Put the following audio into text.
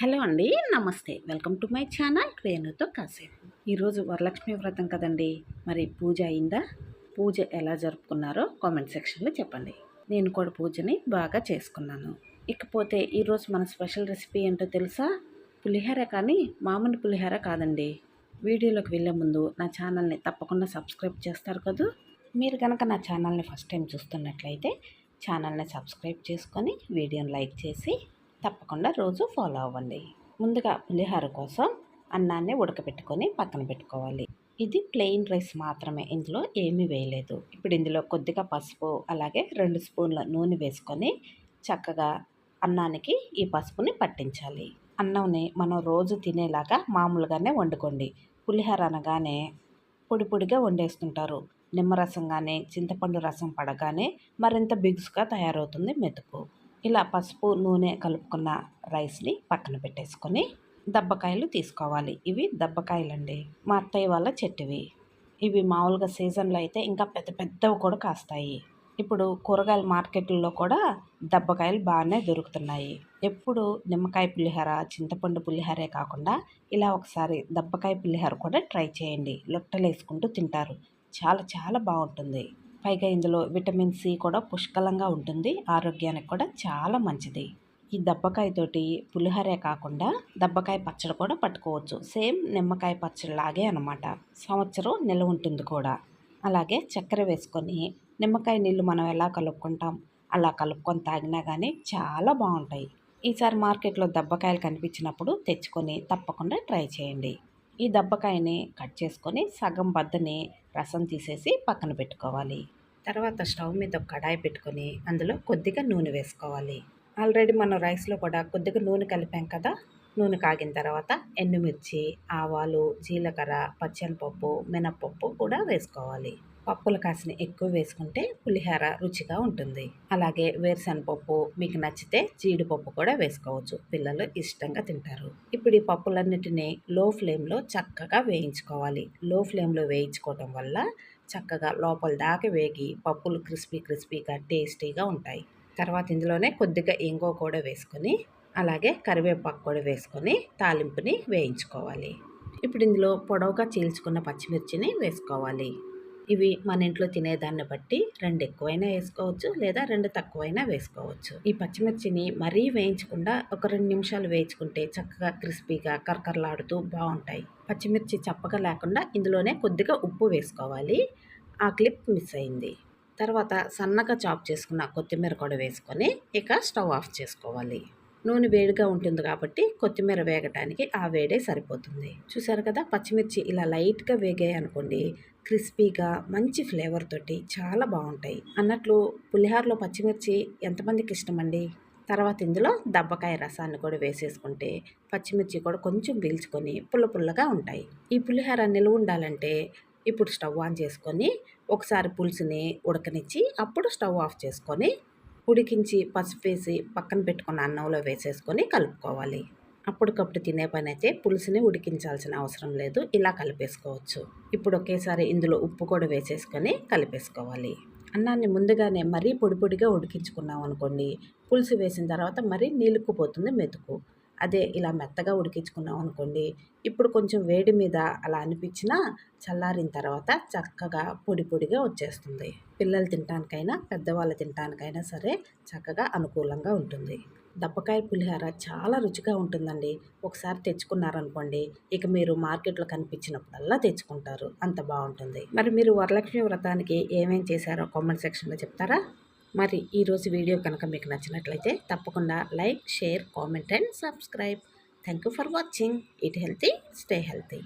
Hello అండి నమస్తే. Welcome to my channel రేణుతో కాసేపు. ఈరోజు వరలక్ష్మి వ్రతం కదండి. మరి పూజ అయిందా? పూజ ఎలా జరుపుకున్నారో కామెంట్ సెక్షన్లో చెప్పండి. నేను కూడా పూజని బాగా చేసుకున్నాను. ఇకపోతే ఈరోజు మన స్పెషల్ రెసిపీ ఏంటో తెలుసా? పులిహోర కానీ మామూలు పులిహోర కాదండి. వీడియోలోకి వెళ్ళే ముందు నా ఛానల్ని తప్పకుండా సబ్స్క్రైబ్ చేస్తారు కదా? మీరు కనుక నా ఛానల్ని ఫస్ట్ టైం చూస్తున్నట్లయితే ఛానల్ని సబ్స్క్రైబ్ చేసుకొని వీడియోని లైక్ చేసి తప్పకుండా రోజు ఫాలో అవ్వండి. ముందుగా పులిహోర కోసం అన్నాన్ని ఉడకబెట్టుకొని పక్కన పెట్టుకోవాలి. ఇది ప్లెయిన్ రైస్ మాత్రమే. ఇందులో ఏమీ వేయలేదు. ఇప్పుడు ఇందులో కొద్దిగా పసుపు అలాగే రెండు స్పూన్ల నూనె వేసుకొని చక్కగా అన్నానికి ఈ పసుపుని పట్టించాలి. అన్నంని మనం రోజు తినేలాగా మామూలుగానే వండుకోండి. పులిహోర అనగానే పొడి పొడిగా వండేస్తుంటారు. నిమ్మరసం కానీ చింతపండు రసం పడగానే మరింత బిగుసుగా తయారవుతుంది మెతుకు. ఇలా పసుపు నూనె కలుపుకున్న రైస్ని పక్కన పెట్టేసుకొని దబ్బకాయలు తీసుకోవాలి. ఇవి దబ్బకాయలండి. మా అత్తయ్య వాళ్ళ చెట్టువి. ఇవి మామూలుగా సీజన్లో అయితే ఇంకా పెద్ద పెద్దవి కూడా కాస్తాయి. ఇప్పుడు కూరగాయల మార్కెట్లలో కూడా దబ్బకాయలు బాగానే దొరుకుతున్నాయి. ఎప్పుడు నిమ్మకాయ పులిహోర చింతపండు పులిహోరే కాకుండా ఇలా ఒకసారి దబ్బకాయ పులిహోర కూడా ట్రై చేయండి. లొట్టలు వేసుకుంటూ తింటారు. చాలా చాలా బాగుంటుంది. పైగా ఇందులో విటమిన్ సి కూడా పుష్కలంగా ఉంటుంది. ఆరోగ్యానికి కూడా చాలా మంచిది. ఈ దబ్బకాయతోటి పులిహోరే కాకుండా దబ్బకాయ పచ్చడి కూడా పట్టుకోవచ్చు. సేమ్ నిమ్మకాయ పచ్చడి లాగే అనమాట సంవత్సరం నిల్వ ఉంటుంది కూడా. అలాగే చక్కెర వేసుకొని నిమ్మకాయ నీళ్ళు మనం ఎలా కలుపుకుంటాం? అలా కలుపుకొని తాగినా కానీ చాలా బాగుంటాయి. ఈసారి మార్కెట్లో దబ్బకాయలు కనిపించినప్పుడు తెచ్చుకొని తప్పకుండా ట్రై చేయండి. ఈ దబ్బకాయని కట్ చేసుకొని సగం బద్దని రసం తీసేసి పక్కన పెట్టుకోవాలి. తర్వాత స్టవ్ మీద ఒక కడాయి పెట్టుకొని అందులో కొద్దిగా నూనె వేసుకోవాలి. ఆల్రెడీ మనం రైస్లో కూడా కొద్దిగా నూనె కలిపాం కదా? నూనె కాగిన తర్వాత ఎండుమిర్చి ఆవాలు జీలకర్ర పచ్చనిపప్పు మినప్పప్పు కూడా వేసుకోవాలి. పప్పుల కాసిన ఎక్కువ వేసుకుంటే పులిహోర రుచిగా ఉంటుంది. అలాగే వేరుశనపప్పు మీకు నచ్చితే జీడిపప్పు కూడా వేసుకోవచ్చు. పిల్లలు ఇష్టంగా తింటారు. ఇప్పుడు ఈ పప్పులన్నిటినీ లో ఫ్లేమ్లో చక్కగా వేయించుకోవాలి. లో ఫ్లేమ్లో వేయించుకోవటం వల్ల చక్కగా లోపల దాకా వేగి పప్పులు క్రిస్పీ క్రిస్పీగా టేస్టీగా ఉంటాయి. తర్వాత ఇందులోనే కొద్దిగా ఇంగో కూడా వేసుకొని అలాగే కరివేపాకు కూడా వేసుకొని తాలింపుని వేయించుకోవాలి. ఇప్పుడు ఇందులో పొడవుగా చీల్చుకున్న పచ్చిమిర్చిని వేసుకోవాలి. ఇవి మన ఇంట్లో తినేదాన్ని బట్టి రెండు ఎక్కువైనా వేసుకోవచ్చు లేదా రెండు తక్కువైనా వేసుకోవచ్చు. ఈ పచ్చిమిర్చిని మరీ వేయించకుండా ఒక రెండు నిమిషాలు వేయించుకుంటే చక్కగా క్రిస్పీగా కరకరలాడుతూ బాగుంటాయి. పచ్చిమిర్చి చప్పగా లేకుండా ఇందులోనే కొద్దిగా ఉప్పు వేసుకోవాలి. ఆ క్లిప్ మిస్ అయింది. తర్వాత సన్నగా చాప్ చేసుకున్న కొత్తిమీర కూడా వేసుకొని ఇక స్టవ్ ఆఫ్ చేసుకోవాలి. నూనె వేడిగా ఉంటుంది కాబట్టి కొత్తిమీర వేగటానికి ఆ వేడే సరిపోతుంది. చూసారు కదా? పచ్చిమిర్చి ఇలా లైట్గా వేగాయి అనుకోండి క్రిస్పీగా మంచి ఫ్లేవర్ తోటి చాలా బాగుంటాయి. అన్నట్లు పులిహోరలో పచ్చిమిర్చి ఎంతమందికి ఇష్టమండి? తర్వాత ఇందులో దబ్బకాయ రసాన్ని కూడా వేసేసుకుంటే పచ్చిమిర్చి కూడా కొంచెం పీల్చుకొని పుల్ల పుల్లగా ఉంటాయి. ఈ పులిహోర నిలువ ఉండాలంటే ఇప్పుడు స్టవ్ ఆన్ చేసుకొని ఒకసారి పులుసుని ఉడకనిచ్చి అప్పుడు స్టవ్ ఆఫ్ చేసుకొని ఉడికించి పసుపు వేసి పక్కన పెట్టుకున్న అన్నంలో వేసేసుకొని కలుపుకోవాలి. అప్పటికప్పుడు తినే పని అయితే పులుసుని ఉడికించాల్సిన అవసరం లేదు. ఇలా కలిపేసుకోవచ్చు. ఇప్పుడు ఒకేసారి ఇందులో ఉప్పు కూడా వేసేసుకొని కలిపేసుకోవాలి. అన్నాన్ని ముందుగానే మరీ పొడి పొడిగా ఉడికించుకున్నాం అనుకోండి పులుసు వేసిన తర్వాత మరీ నీళ్ళుక్కుపోతుంది మెతుకు. అదే ఇలా మెత్తగా ఉడికించుకున్నాం అనుకోండి ఇప్పుడు కొంచెం వేడి మీద అలా అనిపించినా చల్లారిన తర్వాత చక్కగా పొడి పొడిగా వచ్చేస్తుంది. పిల్లలు తినటానికైనా పెద్దవాళ్ళు తినటానికైనా సరే చక్కగా అనుకూలంగా ఉంటుంది. దప్పకాయ పులిహోర చాలా రుచిగా ఉంటుందండి. ఒకసారి తెచ్చుకున్నారనుకోండి ఇక మీరు మార్కెట్లో కనిపించినప్పుడల్లా తెచ్చుకుంటారు. అంత బాగుంటుంది. మరి మీరు వరలక్ష్మి వ్రతానికి ఏమేం చేశారో కామెంట్ సెక్షన్లో చెప్తారా? మరి ఈరోజు వీడియో కనుక మీకు నచ్చినట్లయితే తప్పకుండా like share comment and subscribe. Thank you for watching. Eat healthy stay healthy.